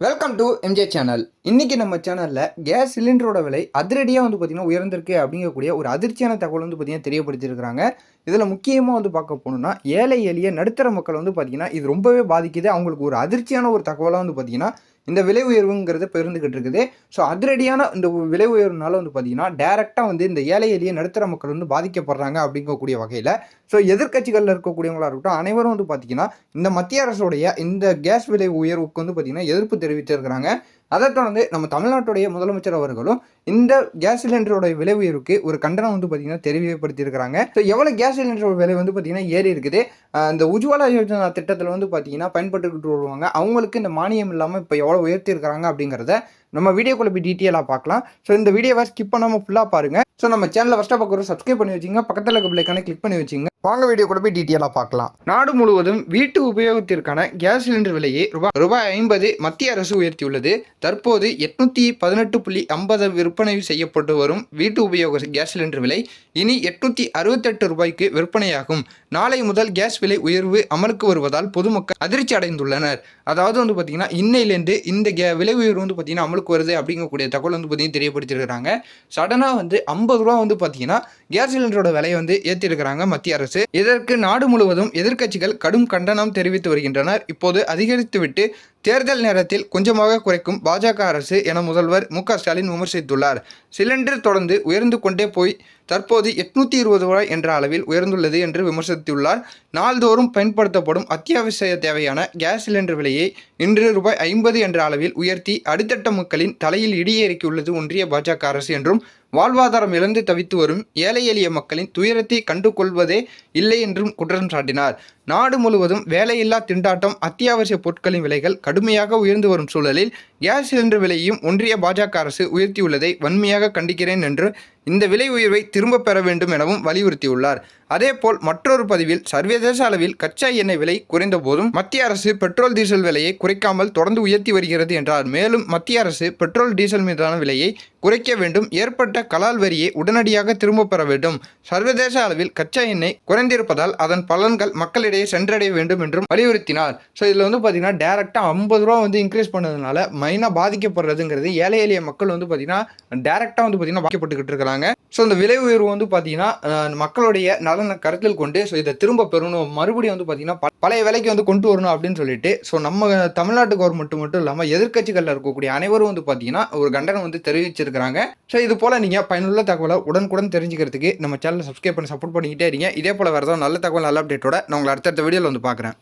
Welcome to MJ channel இன்றைக்கி நம்ம சேனலில் கேஸ் சிலிண்டரோட விலை அதிரடியாக வந்து பார்த்திங்கன்னா உயர்ந்திருக்கு அப்படிங்கக்கூடிய ஒரு அதிர்ச்சியான தகவல் வந்து பார்த்திங்கன்னா தெரியப்படுத்தியிருக்கிறாங்க. இதில் முக்கியமாக வந்து பார்க்க போகணுன்னா ஏழை எளிய நடுத்தர மக்கள் வந்து பார்த்திங்கன்னா இது ரொம்பவே பாதிக்குது. அவங்களுக்கு ஒரு அதிர்ச்சியான ஒரு தகவலாக வந்து பார்த்திங்கன்னா இந்த விலை உயர்வுங்கிறத பெருந்துக்கிட்டு இருக்குது. ஸோ அதிரடியான இந்த விலை உயர்வுனால வந்து பார்த்திங்கன்னா டேரெக்டாக வந்து இந்த ஏழை எளிய நடுத்தர மக்கள் வந்து பாதிக்கப்படுறாங்க அப்படிங்கக்கூடிய வகையில். ஸோ எதிர்க்கட்சிகளில் இருக்கக்கூடியவங்களாக இருக்கட்டும் அனைவரும் வந்து பார்த்திங்கன்னா இந்த மத்திய அரசுடைய இந்த கேஸ் விலை உயர்வுக்கு வந்து பார்த்திங்கன்னா எதிர்ப்பு தெரிவித்திருக்கிறாங்க. அதை தொடர்ந்து நம்ம தமிழ்நாட்டுடைய முதலமைச்சர் அவர்களும் இந்த கேஸ் சிலிண்டரோட விலை உயர்வுக்கு ஒரு கண்டனம் வந்து பார்த்திங்கன்னா தெரிவிப்படுத்தியிருக்கிறாங்க ஸோ எவ்வளோ கேஸ் சிலிண்டரோட விலை வந்து பார்த்திங்கன்னா ஏறி இருக்குது. இந்த உஜ்வாலா யோஜனா திட்டத்தில் வந்து பார்த்திங்கன்னா பயன்பட்டுக்கிட்டு வருவாங்க. அவங்களுக்கு இந்த மானியம் இல்லாமல் இப்போ எவ்வளோ உயர்த்தியிருக்கிறாங்க அப்படிங்கிறத நம்ம வீடியோக்குள்ள போய் டீட்டெயிலாக பார்க்கலாம். ஸோ இந்த வீடியோவை ஸ்கிப் பண்ணாமல் ஃபுல்லாக பாருங்க. ஸோ நம்ம சேனலை ஃபஸ்ட்டாக பார்க்குறோம் சப்ஸ்கிரைப் பண்ணி வச்சுங்க. பக்கத்தில் இருக்க பிள்ளைக்கான கிளிக் பண்ணி வச்சுங்க. வாங்க வீடியோ கூட போய் டீட்டெயிலாக பார்க்கலாம். நாடு முழுவதும் வீட்டு உபயோகத்திற்கான கேஸ் சிலிண்டர் விலையை ரூபாய் ரூபாய் ஐம்பது மத்திய அரசு உயர்த்தியுள்ளது. தற்போது எட்நூத்தி பதினெட்டு புள்ளி ஐம்பது விற்பனை செய்யப்பட்டு வரும் வீட்டு உபயோக கேஸ் சிலிண்டர் விலை இனி எட்நூத்தி அறுபத்தெட்டு ரூபாய்க்கு விற்பனையாகும். நாளை முதல் கேஸ் விலை உயர்வு அமலுக்கு வருவதால் பொதுமக்கள் அதிர்ச்சி அடைந்துள்ளனர். அதாவது வந்து பார்த்தீங்கன்னா இன்னையிலேருந்து இந்த கே விலை உயர்வு வந்து பார்த்தீங்கன்னா நம்மளுக்கு வருது அப்படிங்கக்கூடிய தகவல் வந்து பார்த்திங்கன்னா தெரியப்படுத்திருக்கிறாங்க சடனாக வந்து ஐம்பது ரூபா வந்து பார்த்திங்கன்னா கேஸ் சிலிண்டரோட விலையை வந்து ஏற்றிருக்கிறாங்க மத்திய அரசு. இதற்கு நாடு முழுவதும் எதிர்க்கட்சிகள் கடும் கண்டனம் தெரிவித்து வருகின்றனர். இப்போது அதிகரித்துவிட்டு தேர்தல் நேரத்தில் கொஞ்சமாக குறைக்கும் பாஜக அரசு என முதல்வர் மு ஸ்டாலின் விமர்சித்துள்ளார். சிலிண்டர் தொடர்ந்து உயர்ந்து கொண்டே போய் தற்போது எட்நூத்தி இருபது ரூபாய் என்ற அளவில் உயர்ந்துள்ளது என்று விமர்சித்துள்ளார். நாள்தோறும் பயன்படுத்தப்படும் அத்தியாவசிய தேவையான கேஸ் சிலிண்டர் விலையை இன்று ரூபாய் ஐம்பது என்ற அளவில் உயர்த்தி அடித்தட்ட மக்களின் தலையில் இடியேறிக்கியுள்ளது ஒன்றிய பாஜக அரசு என்றும் வாழ்வாதாரம் இழந்து தவித்து வரும் ஏழை எளிய மக்களின் துயரத்தை கண்டு கொள்வதே இல்லை என்றும் குற்றம் சாட்டினார். நாடு முழுவதும் வேலையில்லா திண்டாட்டம் அத்தியாவசிய பொருட்களின் விலைகள் கடுமையாக உயர்ந்து வரும் சூழலில் கேஸ் சிலிண்டர் விலையையும் ஒன்றிய பாஜக அரசு உயர்த்தியுள்ளதை வன்மையாக கண்டிக்கிறேன் என்று இந்த விலை உயர்வை திரும்பப் பெற வேண்டும் எனவும் வலியுறுத்தியுள்ளார். அதேபோல் மற்றொரு பதிவில் சர்வதேச அளவில் கச்சா எண்ணெய் விலை குறைந்த போதும் மத்திய அரசு பெட்ரோல் டீசல் விலையை குறைக்காமல் தொடர்ந்து உயர்த்தி வருகிறது என்றார். மேலும் மத்திய அரசு பெட்ரோல் டீசல் மீதான விலையை குறைக்க வேண்டும். ஏற்பட்ட கலால் வரியை உடனடியாக திரும்பப் பெற வேண்டும். சர்வதேச அளவில் கச்சா எண்ணெய் குறைந்திருப்பதால் அதன் பலன்கள் மக்களிடையே சென்றடைய வேண்டும் என்றும் வலியுறுத்தினார். ஸோ இதில் வந்து பார்த்தீங்கன்னா டேரெக்டாக ஐம்பது ரூபா வந்து இன்க்ரீஸ் பண்ணதுனால மெயினாக பாதிக்கப்படுறதுங்கிறது ஏழை எளிய மக்கள் வந்து பார்த்தீங்கன்னா டேரெக்டாக வந்து பார்த்தீங்கன்னா பாதிக்கப்பட்டுக்கிட்டு இருக்கிறாங்க. ஸோ இந்த விலை உயர்வு வந்து பார்த்தீங்கன்னா மக்களுடைய நலனை கருத்தில் கொண்டு ஸோ இதை திரும்ப பெறணும். மறுபடியும் வந்து பார்த்தீங்கன்னா பழைய விலைக்கு வந்து கொண்டு வரணும் அப்படின்னு சொல்லிட்டு ஸோ நம்ம தமிழ்நாட்டு கவர்மெண்ட் மட்டும் இல்லாமல் எதிர்க்கட்சிகளில் இருக்கக்கூடிய அனைவரும் வந்து பார்த்தீங்கன்னா ஒரு கண்டனம் வந்து தெரிவிச்சிருக்கிறாங்க. ஸோ இது போல் நீங்கள் பயனுள்ள தகவலை உடனுக்குடன் தெரிஞ்சுக்கிறதுக்கு நம்ம சேனலை சப்ஸ்கிரைப் பண்ணி சப்போர்ட் பண்ணிக்கிட்டே இருங்க. இதே போல் வேறு ஏதாவது நல்ல தகவல் நல்ல அப்டேட்டோட நான் உங்களை அடுத்தடுத்த வீடியோவில் வந்து பார்க்குறேன்